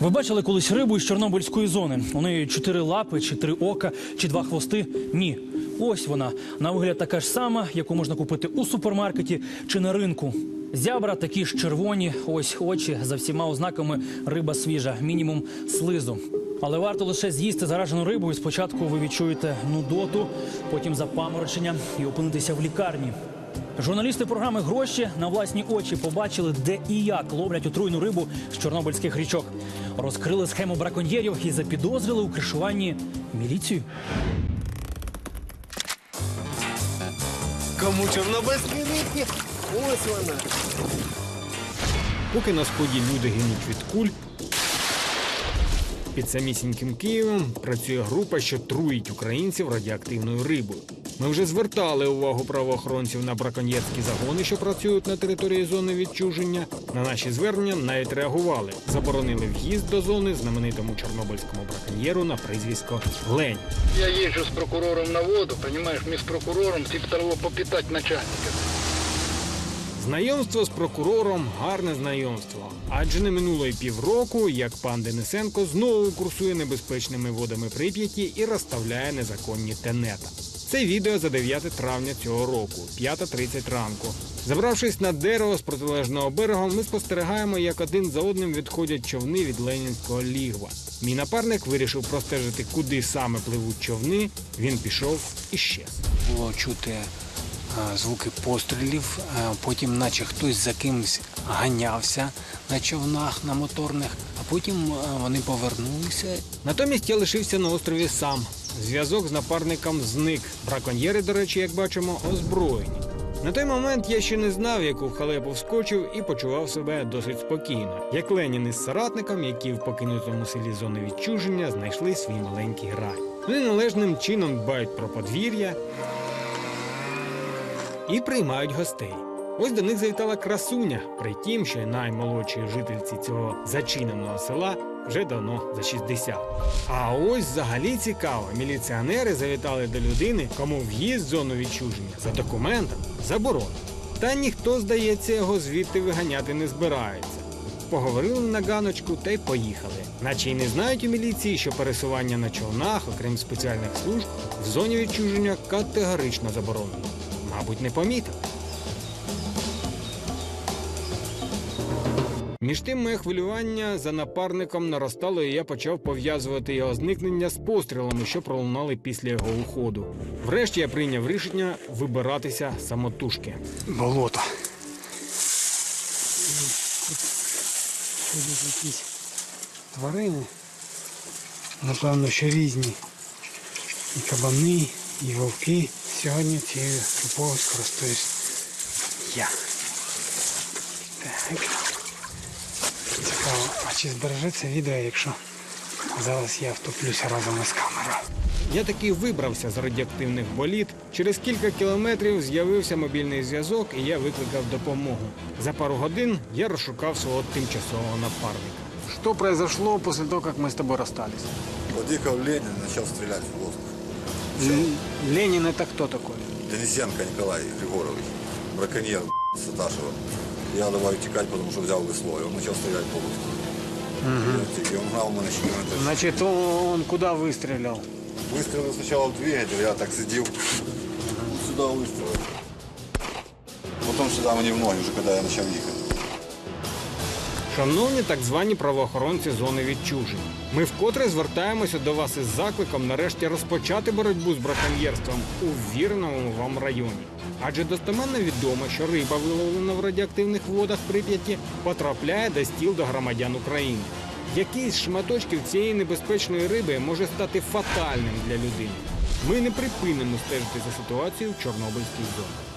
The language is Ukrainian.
Ви бачили колись рибу із Чорнобильської зони? У неї чотири лапи, чи три ока, чи два хвости? Ні. Ось вона. На вигляд така ж сама, яку можна купити у супермаркеті чи на ринку. Зябра такі ж червоні, ось очі за всіма ознаками риба свіжа, мінімум слизу. Але варто лише з'їсти заражену рибу, і спочатку ви відчуєте нудоту, потім запаморочення і опинитися в лікарні. Журналісти програми Гроші на власні очі побачили, де і як ловлять отруйну рибу з чорнобильських річок. Розкрили схему браконьєрів і запідозрили у кришуванні міліцію. Кому чорнобильські рибки? Ось вона. Поки на сході люди гинуть від куль, під самісіньким Києвом працює група, що труїть українців радіоактивною рибою. Ми вже звертали увагу правоохоронців на браконьєрські загони, що працюють на території зони відчуження. На наші звернення навіть реагували. Заборонили в'їзд до зони знаменитому чорнобильському браконьєру на прізвисько Лень. Я езжу с прокурором на воду, понимаешь, мне с прокурором типа того попитать начальника. Знайомство з прокурором гарне знайомство. Адже не минуло й півроку, як пан Денисенко знову курсує небезпечними водами Прип'яті і розставляє незаконні тенета. Це відео за 9 травня цього року, 5.30 ранку. Забравшись на дерево з протилежного берега, ми спостерігаємо, як один за одним відходять човни від Ленінського лігва. Мій напарник вирішив простежити, куди саме пливуть човни. Він пішов і щез. було чути е, звуки пострілів, е, потім наче хтось за кимось ганявся на човнах, на моторних, а потім е, вони повернулися. Натомість я лишився на острові сам. Зв'язок з напарником зник. Браконьєри, до речі, як бачимо, озброєні. На той момент я ще не знав, яку халепу вскочив і почував себе досить спокійно, як Ленін із соратником, які в покинутому селі зони відчуження знайшли свій маленький рай. Вони належним чином дбають про подвір'я і приймають гостей. Ось до них завітала красуня, при тім, що наймолодшій жительці цього зачиненого села вже давно за 60. А ось взагалі цікаво, міліціонери завітали до людини, кому в'їзд в зону відчуження за документом заборонено. Та ніхто, здається, його звідти виганяти не збирається. Поговорили на ганочку та й поїхали. Наче й не знають у міліції, що пересування на човнах, окрім спеціальних служб, в зоні відчуження категорично заборонено. Мабуть, не помітили. Між тим моє хвилювання за напарником наростало, і я почав пов'язувати його зникнення з пострілами, що пролунали після його уходу. Врешті я прийняв рішення вибиратися самотужки. Болото. Якісь тварини. Напевно, що різні. І кабани, і вовки. Сьогодні цією тропою скористуюсь я. Так Цікаво, а чи збережеться відео, якщо зараз я втоплюся разом із камерою? Я таки вибрався з радіоактивних боліт. Через кілька кілометрів з'явився мобільний зв'язок, і я викликав допомогу. За пару годин я розшукав свого тимчасового напарника. Что произошло после того, как мы с тобой расстались? Подъехал Ленин и начал стрелять в воздух. М, Ленин это кто такой? Денисенко Николай Григорович, браконьер с Аташева. Я давай утекать, потому что взял весло, и он начал стрелять по воздуху. И он гнал меня еще километров. Значит, он куда выстрелил? Выстрелил сначала в двигатель, я так сидел. Сюда выстрелил. Потом сюда мне в ноги, уже когда я начал ехать. Шановні так звані правоохоронці зони відчужень, ми вкотре звертаємося до вас із закликом нарешті розпочати боротьбу з браконьєрством у вірному вам районі. Адже достеменно відомо, що риба, виловлена в радіоактивних водах Прип'яті, потрапляє до стіл до громадян України. Якийсь з шматочків цієї небезпечної риби може стати фатальним для людини. Ми не припинимо стежити за ситуацією в Чорнобильській зоні.